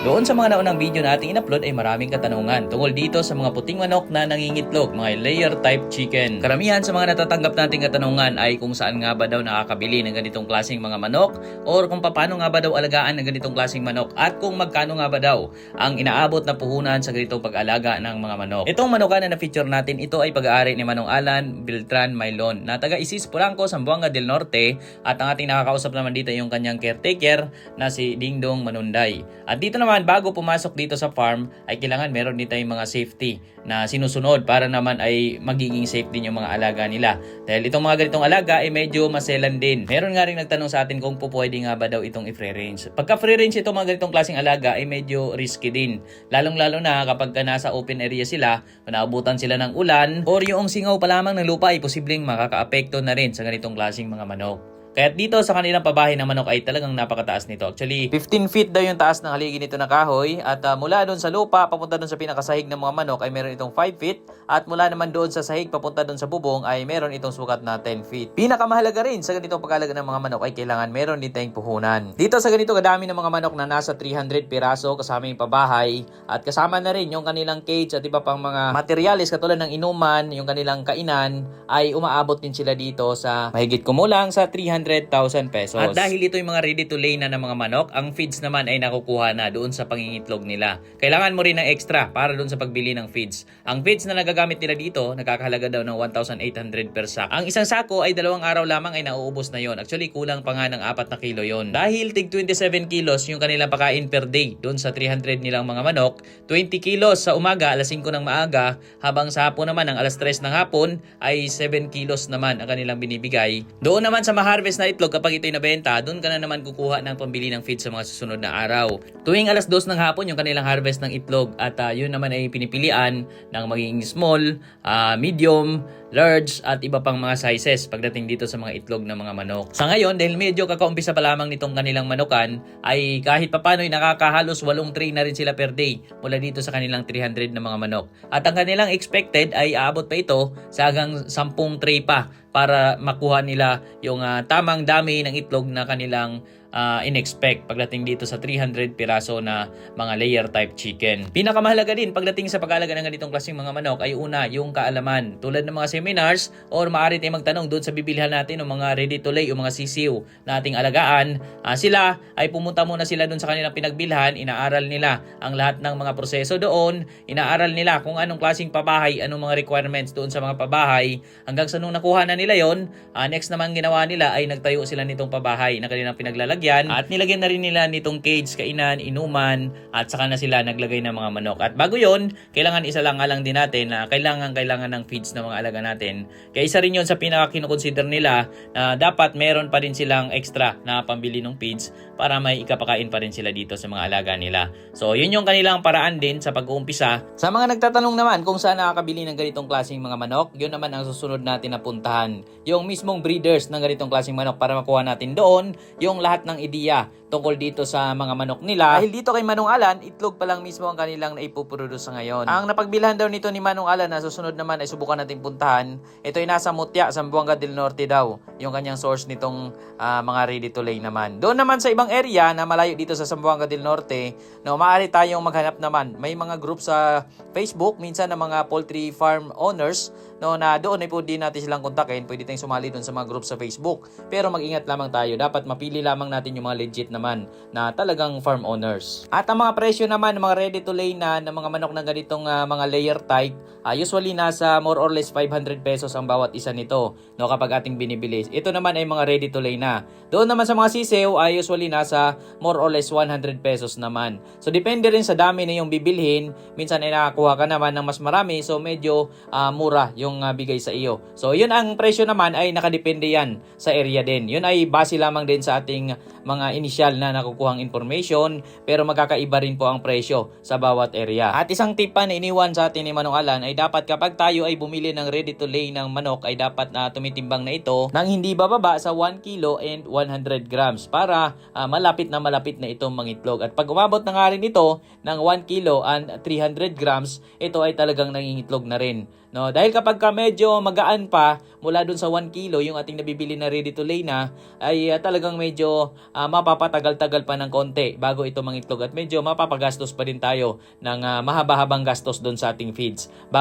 Doon sa mga naunang video na ating in-upload ay maraming katanungan tungkol dito sa mga puting manok na nangingitlog, mga layer type chicken. Karamihan sa mga natatanggap nating katanungan ay kung saan nga ba daw nakakabili ng ganitong klaseng mga manok or kung paano nga ba daw alagaan ng ganitong klaseng manok at kung magkano nga ba daw ang inaabot na puhunan sa ganitong pag-alaga ng mga manok. Itong manokan na na-feature natin, ito ay pag-aari ni Manong Alan Beltran Mailon na taga Isis Polanco, Zamboanga del Norte at ang ating nakakausap naman dito yung kanyang caretaker na si Dingdong Manunday. At dito naman, bago pumasok dito sa farm, ay kailangan meron din tayong mga safety na sinusunod para naman ay magiging safe din yung mga alaga nila. Dahil itong mga ganitong alaga ay medyo maselan din. Meron nga rin nagtanong sa atin kung po pwede nga ba daw itong i-free range. Pagka free range itong mga ganitong klaseng alaga ay medyo risky din. Lalong-lalo na kapag ka nasa open area sila, naabutan sila ng ulan, or yung singaw pa lamang ng lupa ay posibleng makakaapekto na rin sa ganitong klaseng mga manok. Kaya dito sa kanilang pabahay ng manok ay talagang napakataas nito. Actually, 15 feet daw yung taas ng haligi nito na kahoy at ah, mula doon sa lupa papunta doon sa pinakasahig ng mga manok ay meron itong 5 feet at mula naman doon sa sahig papunta doon sa bubong ay meron itong sukat na 10 feet. Pinakamahalaga rin sa ganitong pag-alaga ng mga manok ay kailangan meron din tayong puhunan. Dito sa ganito kadami ng mga manok na nasa 300 piraso kasama yung pabahay at kasama na rin yung kanilang cage at iba pang mga materialis katulad ng inuman, yung kanilang kainan ay umaabot din sila dito sa mahigit kumulang sa 300,000 pesos. At dahil ito yung mga ready to lay na ng mga manok, ang feeds naman ay nakukuha na doon sa pangingitlog nila. Kailangan mo rin ng extra para doon sa pagbili ng feeds. Ang feeds na nagagamit nila dito, nagkakahalaga daw ng 1,800 per sack. Ang isang sako ay dalawang araw lamang ay nauubos na yon. Actually, kulang pa nga ng 4 na kilo yon. Dahil tig 27 kilos yung kanilang pakain per day doon sa 300 nilang mga manok, 20 kilos sa umaga alas 5 ng maaga, habang sa hapon naman ang alas 3 ng hapon ay 7 kilos naman ang kanilang binibigay. Doon naman sa ma-harvest na itlog kapag ito'y nabenta, doon ka na naman kukuha ng pambili ng feed sa mga susunod na araw. Tuwing alas 2 ng hapon yung kanilang harvest ng itlog at ah, yun naman ay pinipilian ng magiging small, ah, medium, large at iba pang mga sizes pagdating dito sa mga itlog ng mga manok. Sa ngayon, dahil medyo kakaumpisa pa lamang nitong kanilang manukan, ay kahit papano ay nakakahalos 8 tray na rin sila per day mula dito sa kanilang 300 na mga manok. At ang kanilang expected ay aabot pa ito sa hanggang 10 tray pa para makuha nila yung ah, tamang dami ng itlog na kanilang ah, in-expect pagdating dito sa 300 piraso na mga layer type chicken. Pinakamahalaga din pagdating sa pag-alaga ng ganitong klaseng mga manok ay una, yung kaalaman. Tulad ng mga seminars or maaari tayong magtanong doon sa bibilhan natin ng mga ready to lay o mga sisiw na ating alagaan. Ah, sila ay pumunta muna sila doon sa kanilang pinagbilhan, inaaral nila ang lahat ng mga proseso doon, inaaral nila kung anong klaseng pabahay, anong mga requirements doon sa mga pabahay. Hanggang sa nung nakuha na nila yon, ah, next naman ginawa nila ay nagtayo sila nitong pabahay na kanilang pinaglalagyan at nilagyan na rin nila nitong cage, kainan, inuman at saka na sila naglagay ng mga manok. At bago yon, kailangan isa lang nga lang din natin na kailangan kailangan ng feeds ng mga alaga natin. Kaya isa rin yon sa pinaka kinukonsider nila na dapat meron pa rin silang extra na pambili ng feeds para may ikapakain pa rin sila dito sa mga alaga nila. So, yun yung kanilang paraan din sa pag-uumpisa. Sa mga nagtatanong naman kung saan nakakabili ng ganitong klaseng mga manok, yun naman ang susunod natin na puntahan. Yung mismong breeders ng ganitong klaseng manok para makuha natin doon yung lahat ng ideya tungkol dito sa mga manok nila. Dahil dito kay Manong Alan, itlog pa lang mismo ang kanilang naipuproduce sa ngayon. Ang napagbilhan daw nito ni Manong Alan na susunod naman ay subukan nating puntahan. Ito ay nasa Mutya, Zamboanga del Norte daw. Yung kanyang source nitong ah, mga ready to lay naman. Doon naman sa ibang area na malayo dito sa Zamboanga del Norte, no, maaari tayong maghanap naman. May mga group sa Facebook, minsan ng mga poultry farm owners, no, na doon ay pwede natin silang kontakin. Pwede tayong sumali doon sa mga group sa Facebook. Pero mag-ingat lamang tayo. Dapat mapili lamang natin yung mga legit naman na talagang farm owners. At ang mga presyo naman ng mga ready to lay na ng mga manok na ganitong ah, mga layer type, ah, usually nasa more or less 500 pesos ang bawat isa nito no kapag ating binibili. Ito naman ay mga ready to lay na. Doon naman sa mga sisew ay usually nasa more or less 100 pesos naman. So depende rin sa dami na yung bibilhin. Minsan ay nakakuha ka naman ng mas marami so medyo ah, mura yung ah, bigay sa iyo. So yun ang presyo naman ay nakadepende yan sa area din. Yun ay base lamang din sa ating mga initial na nakukuhang information pero magkakaiba rin po ang presyo sa bawat area. At isang tip pa na iniwan sa atin ni Manong Alan ay dapat kapag tayo ay bumili ng ready to lay ng manok ay dapat na tumitimbang na ito nang hindi bababa sa 1 kilo and 100 grams para ah, malapit na malapit na itong mangitlog. At pag umabot na nga rin ito ng 1 kilo and 300 grams, ito ay talagang nangingitlog na rin. No, dahil kapag pagka medyo magaan pa mula dun sa 1 kilo yung ating nabibili na ready to lay na ay ah, talagang medyo ah, mapapatagal-tagal pa ng konti bago ito mangitlog at medyo mapapagastos pa din tayo ng ah, mahaba-habang gastos dun sa ating feeds bago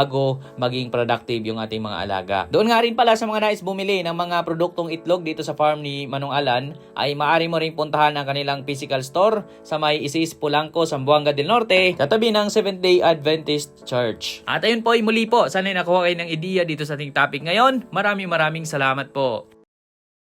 maging productive yung ating mga alaga. Doon nga rin pala sa mga nais bumili ng mga produktong itlog dito sa farm ni Manong Alan ay maaari mo rin puntahan ang kanilang physical store sa may Isis Polanco, Zamboanga del Norte, katabi ng Seventh Day Adventist Church. At ayun po, ay muli po, sana nakuha kayo ng ideya dito sa ating topic ngayon. Maraming maraming salamat po.